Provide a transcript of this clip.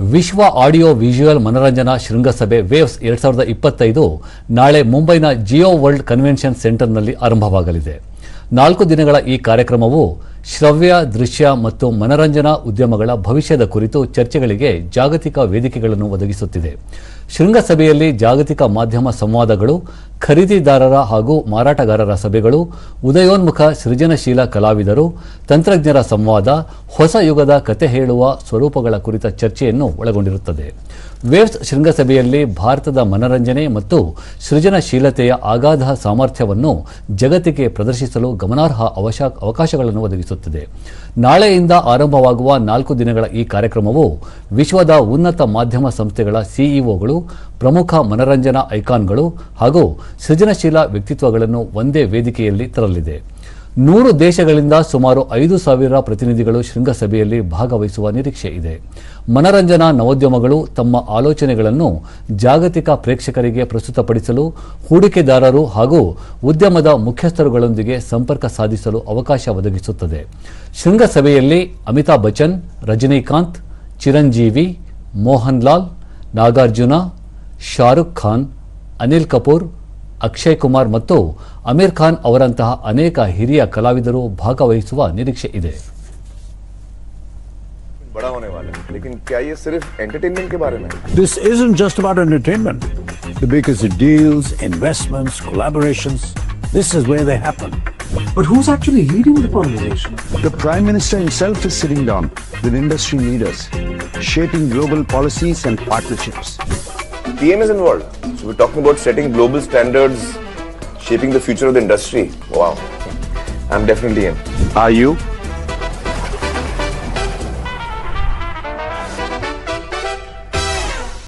ವಿಶ್ವ audio visual ಮನರಂಜನಾ ಶೃಂಗಸಭೆ ವೇವ್ಸ್ ಎರಡ್ ಸಾವಿರದ ಇಪ್ಪತ್ತೈದು ನಾಳೆ ಮುಂಬೈನ ಜಿಯೋ ವರ್ಲ್ಡ್ ಕನ್ವೆನ್ಷನ್ ಸೆಂಟರ್ನಲ್ಲಿ ಆರಂಭವಾಗಲಿದೆ. ನಾಲ್ಕು ದಿನಗಳ ಈ ಕಾರ್ಯಕ್ರಮವು ಶ್ರವ್ಯ, ದೃಶ್ಯ ಮತ್ತು ಮನರಂಜನಾ ಉದ್ಯಮಗಳ ಭವಿಷ್ಯದ ಕುರಿತು ಚರ್ಚೆಗಳಿಗೆ ಜಾಗತಿಕ ವೇದಿಕೆಗಳನ್ನು ಒದಗಿಸುತ್ತಿದೆ. ಶೃಂಗಸಭೆಯಲ್ಲಿ ಜಾಗತಿಕ ಮಾಧ್ಯಮ ಸಂವಾದಗಳು ಖರೀದಿದಾರರ ಹಾಗೂ ಮಾರಾಟಗಾರರ ಸಭೆಗಳು, ಉದಯೋನ್ಮುಖ ಸೃಜನಶೀಲ ಕಲಾವಿದರು, ತಂತ್ರಜ್ಞರ ಸಂವಾದ, ಹೊಸ ಯುಗದ ಕತೆ ಹೇಳುವ ಸ್ವರೂಪಗಳ ಕುರಿತ ಚರ್ಚೆಯನ್ನು ಒಳಗೊಂಡಿರುತ್ತದೆ. ವೇವ್ಸ್ ಶೃಂಗಸಭೆಯಲ್ಲಿ ಭಾರತದ ಮನರಂಜನೆ ಮತ್ತು ಸೃಜನಶೀಲತೆಯ ಅಗಾಧ ಸಾಮರ್ಥ್ಯವನ್ನು ಜಗತ್ತಿಗೆ ಪ್ರದರ್ಶಿಸಲು ಗಮನಾರ್ಹ ಅವಕಾಶಗಳನ್ನು ಒದಗಿಸುತ್ತದೆ. ನಾಳೆಯಿಂದ ಆರಂಭವಾಗುವ ನಾಲ್ಕು ದಿನಗಳ ಈ ಕಾರ್ಯಕ್ರಮವು ವಿಶ್ವದ ಉನ್ನತ ಮಾಧ್ಯಮ ಸಂಸ್ಥೆಗಳ ಸಿಇಒಗಳು ಪ್ರಮುಖ ಮನರಂಜನಾ ಐಕಾನ್ಗಳು ಹಾಗೂ ಸೃಜನಶೀಲ ವ್ಯಕ್ತಿತ್ವಗಳನ್ನು ಒಂದೇ ವೇದಿಕೆಯಲ್ಲಿ ತರಲಿದೆ. ನೂರು ದೇಶಗಳಿಂದ ಸುಮಾರು ಐದು ಸಾವಿರ ಪ್ರತಿನಿಧಿಗಳು ಶೃಂಗಸಭೆಯಲ್ಲಿ ಭಾಗವಹಿಸುವ ನಿರೀಕ್ಷೆ ಇದೆ. ಮನರಂಜನಾ ನವೋದ್ಯಮಗಳು ತಮ್ಮ ಆಲೋಚನೆಗಳನ್ನು ಜಾಗತಿಕ ಪ್ರೇಕ್ಷಕರಿಗೆ ಪ್ರಸ್ತುತಪಡಿಸಲು, ಹೂಡಿಕೆದಾರರು ಹಾಗೂ ಉದ್ಯಮದ ಮುಖ್ಯಸ್ಥರುಗಳೊಂದಿಗೆ ಸಂಪರ್ಕ ಸಾಧಿಸಲು ಅವಕಾಶ ಒದಗಿಸುತ್ತದೆ. ಶೃಂಗಸಭೆಯಲ್ಲಿ ಅಮಿತಾಬ್ ಬಚ್ಚನ್, ರಜನಿಕಾಂತ್, ಚಿರಂಜೀವಿ, ಮೋಹನ್ ಲಾಲ್, ನಾಗಾರ್ಜುನ, ಶಾರುಖ್ ಖಾನ್, ಅನಿಲ್ ಕಪೂರ್ ಅಕ್ಷಯ್ ಕುಮಾರ್ ಮತ್ತು ಅಮೀರ್ ಖಾನ್ ಅವರಂತಹ ಅನೇಕ ಹಿರಿಯ ಕಲಾವಿದರು ಭಾಗವಹಿಸುವ ನಿರೀಕ್ಷೆ ಇದೆ बड़ा होने वाला है लेकिन क्या ये सिर्फ एंटरटेनमेंट के बारे में है? This isn't just about entertainment. The biggest deals, investments, collaborations, this is where they happen. But who's actually leading the conversation? The Prime Minister himself is sitting down with industry leaders, shaping global policies and partnerships. PM is involved. So we're talking about setting global standards, shaping the future of the industry. Wow. I'm definitely in. Are you?